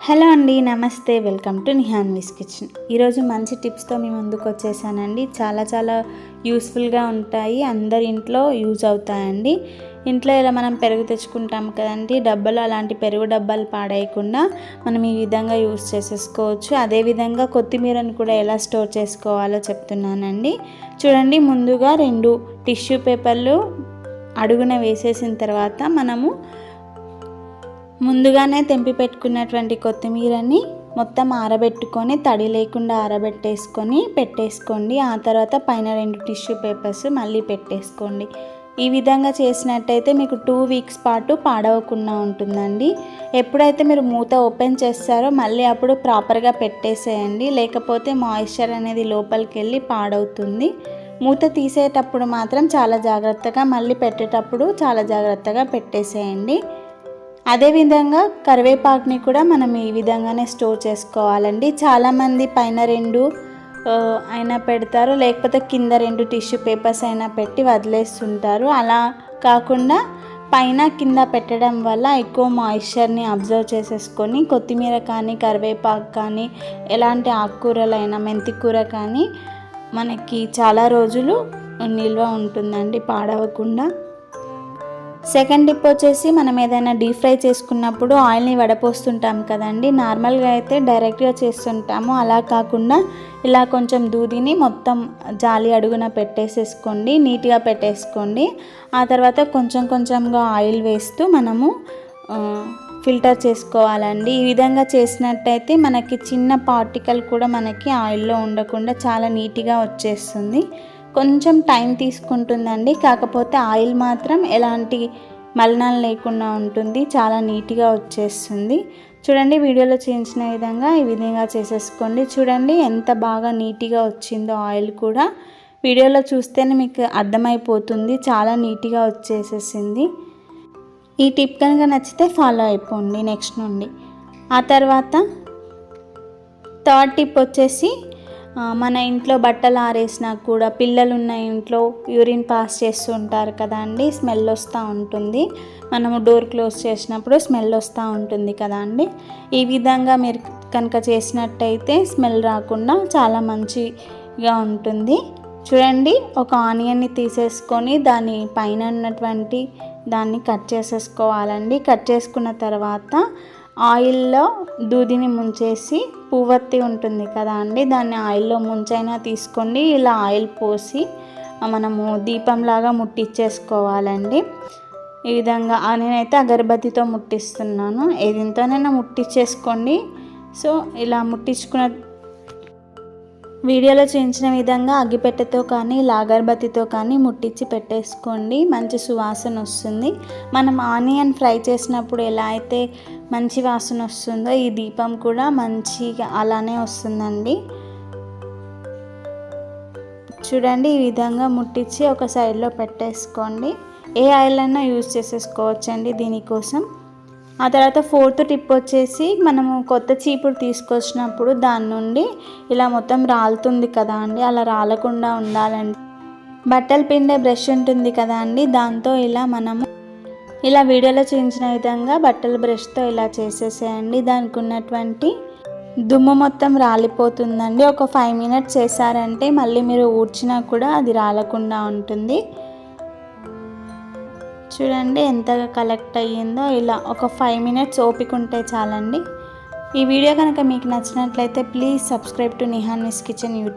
Hello అండి నమస్తే. Welcome to Nihan miss kitchen. ఈరోజు మంచి టిప్స్తో మీ ముందుకు వచ్చేసానండి. చాలా చాలా యూస్ఫుల్గా ఉంటాయి. అందరి ఇంట్లో యూజ్ అవుతాయండి. ఇంట్లో ఇలా మనం పెరుగు తెచ్చుకుంటాం కదండి. డబ్బాలు అలాంటి పెరుగు డబ్బాలు పాడేయకుండా మనం ఈ విధంగా యూస్ చేసేసుకోవచ్చు. అదేవిధంగా కొత్తిమీరను కూడా ఎలా స్టోర్ చేసుకోవాలో చెప్తున్నానండి. చూడండి ముందుగా రెండు టిష్యూ పేపర్లు అడుగున వేసేసిన తర్వాత మనము ముందుగానే తెంపి పెట్టుకున్నటువంటి కొత్తిమీరని మొత్తం ఆరబెట్టుకొని తడి లేకుండా ఆరబెట్టేసుకొని పెట్టేసుకోండి. ఆ తర్వాత పైన రెండు టిష్యూ పేపర్స్ మళ్ళీ పెట్టేసుకోండి. ఈ విధంగా చేసినట్టయితే మీకు టూ వీక్స్ పాటు పాడవకుండా ఉంటుందండి. ఎప్పుడైతే మీరు మూత ఓపెన్ చేస్తారో మళ్ళీ అప్పుడు ప్రాపర్గా పెట్టేసేయండి. లేకపోతే మాయిశ్చర్ అనేది లోపలికి వెళ్ళి పాడవుతుంది. మూత తీసేటప్పుడు మాత్రం చాలా జాగ్రత్తగా మళ్ళీ పెట్టేటప్పుడు చాలా జాగ్రత్తగా పెట్టేసేయండి. అదేవిధంగా కరివేపాకుని కూడా మనం ఈ విధంగానే స్టోర్ చేసుకోవాలండి. చాలామంది పైన రెండు అయినా పెడతారు. లేకపోతే కింద రెండు టిష్యూ పేపర్స్ అయినా పెట్టి వదిలేస్తుంటారు. అలా కాకుండా పైన కింద పెట్టడం వల్ల ఎక్కువ మాయిశ్చర్ని అబ్జర్వ్ చేసేసుకొని కొత్తిమీర కానీ కరివేపాకు కానీ ఎలాంటి ఆకుకూరలైనా మెంతి కూర కానీ మనకి చాలా రోజులు నిల్వ ఉంటుందండి. పాడవకుండా. సెకండ్ టిప్ వచ్చేసి మనం ఏదైనా డీప్ ఫ్రై చేసుకున్నప్పుడు ఆయిల్ని వడపోస్తుంటాం కదండి. నార్మల్గా అయితే డైరెక్ట్గా చేస్తుంటాము. అలా కాకుండా ఇలా కొంచెం దూదిని మొత్తం జాలి అడుగున పెట్టేసేసుకోండి. నీట్గా పెట్టేసుకోండి. ఆ తర్వాత కొంచెం కొంచెంగా ఆయిల్ వేస్తూ మనము ఫిల్టర్ చేసుకోవాలండి. ఈ విధంగా చేసినట్టయితే మనకి చిన్న పార్టికల్ కూడా మనకి ఆయిల్లో ఉండకుండా చాలా నీట్గా వచ్చేస్తుంది. కొంచెం టైం తీసుకుంటుందండి. కాకపోతే ఆయిల్ మాత్రం ఎలాంటి మలినాలు లేకుండా ఉంటుంది. చాలా నీట్గా వచ్చేస్తుంది. చూడండి వీడియోలో చేయించిన విధంగా ఈ విధంగా చేసేసుకోండి. చూడండి ఎంత బాగా నీట్గా వచ్చిందో ఆయిల్ కూడా. వీడియోలో చూస్తేనే మీకు అర్థమైపోతుంది. చాలా నీట్గా వచ్చేసేసింది. ఈ టిప్ కనుక నచ్చితే ఫాలో అయిపోండి నెక్స్ట్ నుండి. ఆ తర్వాత థర్డ్ టిప్ వచ్చేసి మన ఇంట్లో బట్టలు ఆరేసినా కూడా పిల్లలు ఉన్న ఇంట్లో యూరిన్ పాస్ చేస్తూ ఉంటారు కదా అండి స్మెల్ వస్తూ ఉంటుంది. మనము డోర్ క్లోజ్ చేసినప్పుడు స్మెల్ వస్తూ ఉంటుంది కదా అండి. ఈ విధంగా మీరు కనుక చేసినట్టయితే స్మెల్ రాకుండా చాలా మంచిగా ఉంటుంది. చూడండి ఒక ఆనియన్ని తీసేసుకొని దాని పైన ఉన్నటువంటి దాన్ని కట్ చేసేసుకోవాలండి. కట్ చేసుకున్న తర్వాత ఆయిల్లో దూదిని ముంచేసి పువ్వత్తి ఉంటుంది కదా అండి దాన్ని ఆయిల్లో ముంచైనా తీసుకోండి. ఇలా ఆయిల్ పోసి మనము దీపంలాగా ముట్టించేసుకోవాలండి ఈ విధంగా నేనైతే అగరబత్తితో ముట్టిస్తున్నాను. ఏదింతోనైనా ముట్టించేసుకోండి సో ఇలా ముట్టించుకున్న వీడియోలో చేయించిన విధంగా అగ్గిపెట్టెతో కానీ లాగర్బత్తితో కానీ ముట్టించి పెట్టేసుకోండి. మంచి సువాసన వస్తుంది. మనం ఆనియన్ ఫ్రై చేసినప్పుడు ఎలా అయితే మంచి వాసన వస్తుందో ఈ దీపం కూడా మంచిగా అలానే వస్తుందండి. చూడండి ఈ విధంగా ముట్టించి ఒక సైడ్లో పెట్టేసుకోండి. ఏ ఆయిల్ అయినా యూజ్ చేసేసుకోవచ్చండి దీనికోసం. ఆ తర్వాత ఫోర్త్ టిప్ వచ్చేసి మనము కొత్త చీపుడు తీసుకొచ్చినప్పుడు దాని నుండి ఇలా మొత్తం రాలుతుంది కదా అండి. అలా రాలకుండా ఉండాలండి. బట్టలు పిండే బ్రష్ ఉంటుంది కదా అండి. దాంతో ఇలా మనము ఇలా వీడియోలో చూపించిన విధంగా బట్టల బ్రష్తో ఇలా చేసేసేయండి. దానికి ఉన్నటువంటి దుమ్ము మొత్తం రాలిపోతుందండి. ఒక ఫైవ్ మినిట్స్ చేశారంటే మళ్ళీ మీరు ఊడ్చినా కూడా అది రాలకుండా ఉంటుంది. చూడండి ఎంతగా కలెక్ట్ అయ్యిందో. ఇలా ఒక ఫైవ్ మినిట్స్ ఓపిక ఉంటే చాలండి. ఈ వీడియో కనుక మీకు నచ్చినట్లయితే please subscribe to Nihan miss kitchen YouTube